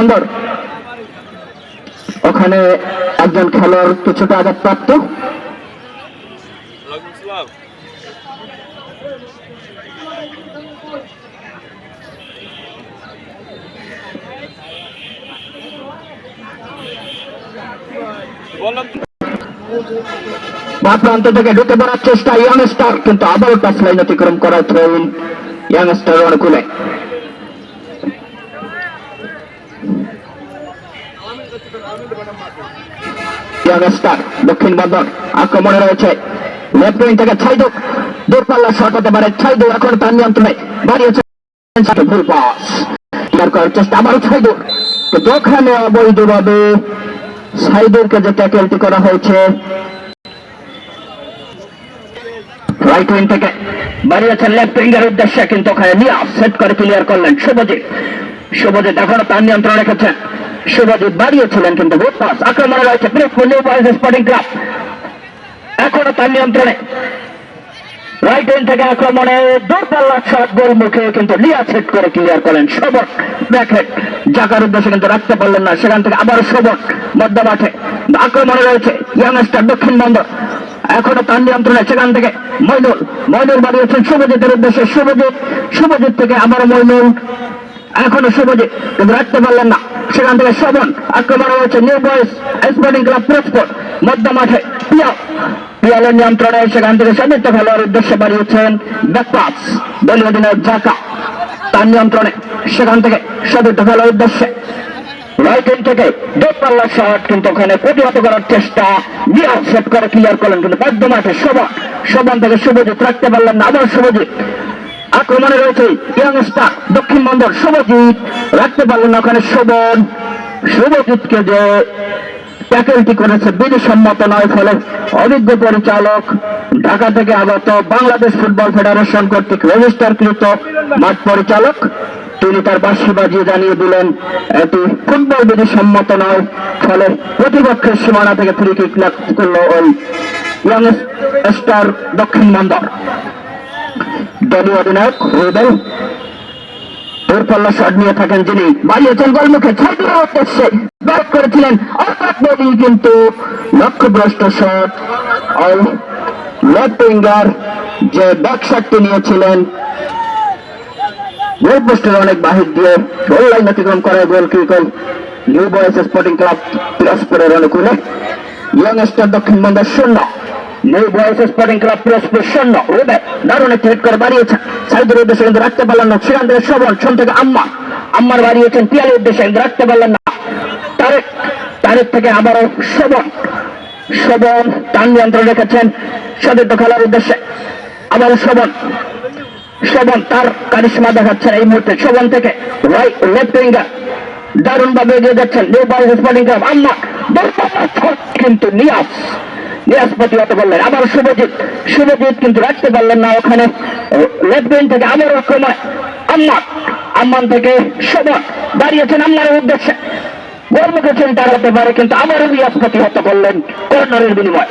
সুন্দর ওখানে একজন খেলোয়াড় কিছুটা আঘাতপ্রাপ্ত। প্রান্ত থেকে ঢুকে পড়ার চেষ্টা ইয়াংস্টার কিন্তু আবারও টাচ লাইন অতিক্রম করা থ্রোইন ইয়াংস্টার অনুকূলে। ইয়াংস্টার দক্ষিণ বন্দর আক্রমণে রয়েছে। লেফট থেকে দূরপাল্লা শট হতে পারে এখন তার নিয়ন্ত্রণে বাড়িয়েছে ভুল পাস করার চেষ্টা, আবারও ওখানে অবৈধভাবে সাইদুরকে যে ট্যাকেলটি করা হয়েছে রাইট উইং থেকে বাড়িয়েছেন লেফট উদ্দেশ্যে, কিন্তু ওখানে সেট করে ক্লিয়ার করলেন শুভজিৎ। শুভজিৎ এখনও তার নিয়ন্ত্রণ রেখেছেন শুভজিৎ বাড়িয়েছিলেন কিন্তু গুড পাস আক্রমণে রয়েছে প্রিফুল নিউ বয়েজ স্পোর্টিং ক্লাব। এখনও তার নিয়ন্ত্রণে। রাইট উইং থেকে আক্রমণে দূরপাল্লা শট গোল মুখে কিন্তু লিয়া সেট করে ক্লিয়ার করেন শবট ব্যাকহেড জাকার উদ্দেশ্যে কিন্তু রাখতে পারলেন না, সেখান থেকে আবার শবট মধ্য মাঠে। আক্রমণে রয়েছে ইয়াংস্টার দক্ষিণ বন্দর। এখনও তার নিয়ন্ত্রণে সেখান থেকে মইনুল। মইনুল বাড়িয়েছেন শুভজিতের উদ্দেশ্যে। শুভজিৎ শুভজিৎ থেকে আবার মইনুল। এখনও শুভজিৎ কিন্তু রাখতে পারলেন না। সেখান থেকে শোভন, আক্রমণে রয়েছে নিউ বয়েস স্পোর্টিং ক্লাব প্রেসপোর্ট মধ্য মাঠে পিয়া পিয়ালের নিয়ন্ত্রণে সেখান থেকে সতীর্থ খেলোয়াড়ের উদ্দেশ্যে বাড়িয়েছেন ব্যাকপাস দলীয় অধিনায়ক জাকা তার নিয়ন্ত্রণে সেখান থেকে সতীর্থ খেলোয়াড়ের উদ্দেশ্যে রাইট উইং থেকে শট কিন্তু ওখানে প্রতিহত করার চেষ্টা। নিয়ে সেট করে ক্লিয়ার করলেন কিন্তু মধ্য মাঠে শোভন। শোভন থেকে শুভজিৎ রাখতে পারলেন না, আবার শুভজিৎ আক্রমণে রয়েছে ইয়াংস্টার দক্ষিণ বন্দর শুভজিৎ, রাখতে পারলেন ওখানে শোভন। শুভজিৎকে যে ট্যাকেলটি করেছে বিধিসম্মত নয়, ফলে অভিজ্ঞ পরিচালক ঢাকা থেকে আগত বাংলাদেশ ফুটবল ফেডারেশন কর্তৃক রেজিস্টারকৃত মাঠ পরিচালক, তিনি তার বাঁশি বাজিয়ে জানিয়ে দিলেন, এটি ফুটবল বিধি সম্মত নয়। ফলে প্রতিপক্ষের সীমানা থেকে ফ্রি কিক করল ওই ইয়াং স্টার দক্ষিণ বন্দর। দলীয় অধিনায়ক দূরপাল্লা শট নিয়ে থাকেন যিনি। বাড়িয়েছেন গোলমুখে উদ্দেশ্যে ব্যাট করেছিলেন অর্থাৎ কিন্তু শট লেফট উইঙ্গার যে ব্যাক শটটি নিয়েছিলেন গোল পোস্টের অনেক বাহির দিয়ে গোল লাইন অতিক্রম করে গোল কিকল নিউ বয়েস স্পোর্টিং ক্লাব পিরোজপুরের অনুকূলে। ইয়ংস্টার দক্ষিণবঙ্গের শূন্য new boys sporting club Pirojpur শূন্য দারুণ একটি হেড করে বাড়িয়েছে। সাইদের উদ্দেশ্যে কিন্তু রাখতে পারলেন না। সেখান থেকে সবল, সোম থেকে আম্মা। আম্মার বাড়িয়েছেন পিয়ালের উদ্দেশ্যে, কিন্তু রাখতে পারলেন না। তারেক তারেক থেকে আবারও শোভন শোভন টান নিয়ন্ত্রণ রেখেছেন সতীর্থ খেলার উদ্দেশ্যে। আবারও শোভন শোভন তার কারিশমা দেখাচ্ছেন এই মুহূর্তে। শোভন থেকে রাইট লেফট উইঙ্গার দারুণ ভাবে এগিয়ে যাচ্ছেন। নিউ বয়েজ স্পোর্টিং ক্লাব আম্মা। কিন্তু নিয়াস নিয়াস প্রতিহত করলেন আবার শুভজিৎ শুভজিৎ কিন্তু রাখতে পারলেন না ওখানে। লেফট উইং থেকে আবার আক্রমণ। আম্মান আম্মান থেকে শোভন দাঁড়িয়েছেন আম্মার উদ্দেশ্যে। গেছেন তার হতে পারে, কিন্তু আবারও বৃহস্পতি হত্যা করলেন কর্নারের বিনিময়।